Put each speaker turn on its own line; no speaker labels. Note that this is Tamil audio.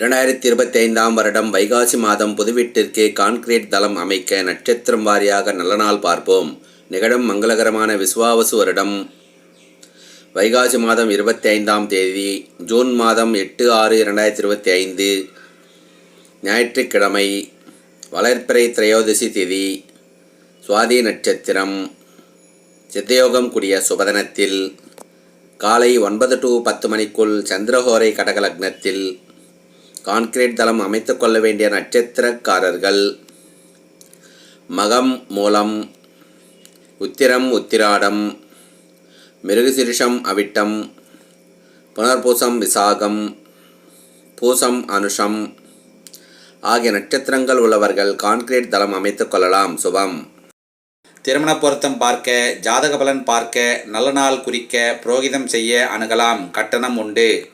இரண்டாயிரத்தி இருபத்தி ஐந்தாம் வருடம் வைகாசி மாதம் புதுவீட்டிற்கு கான்கிரீட் தளம் அமைக்க நட்சத்திரம் வாரியாக நல்ல நாள் பார்ப்போம். நிகழும் மங்களகரமான விஸ்வாவசு வருடம். வைகாசி மாதம் இருபத்தி ஐந்தாம் தேதி ஜூன் மாதம் எட்டு ஆறு இரண்டாயிரத்தி இருபத்தி ஐந்து ஞாயிற்றுக்கிழமை வளர்ப்பிறை திரையோதசி திதி சுவாதி நட்சத்திரம் சித்தயோகம் கூடிய சுபதனத்தில் காலை ஒன்பது டு பத்து மணிக்குள் சந்திரஹோரை கடகலக்னத்தில் கான்கிரீட் தளம் அமைத்து கொள்ள வேண்டிய நட்சத்திரக்காரர்கள். மகம் மூலம் உத்திரம் உத்திராடம் மிருகசிருஷம் அவிட்டம் புனர்பூசம் விசாகம் பூசம் அனுஷம் ஆகிய நட்சத்திரங்கள் உள்ளவர்கள் கான்கிரீட் தளம் அமைத்துக் கொள்ளலாம். சுபம்.
திருமண பொருத்தம் பார்க்க ஜாதக பலன் பார்க்க நல்ல நாள் குறிக்க புரோகிதம் செய்ய அணுகலாம். கட்டணம் உண்டு.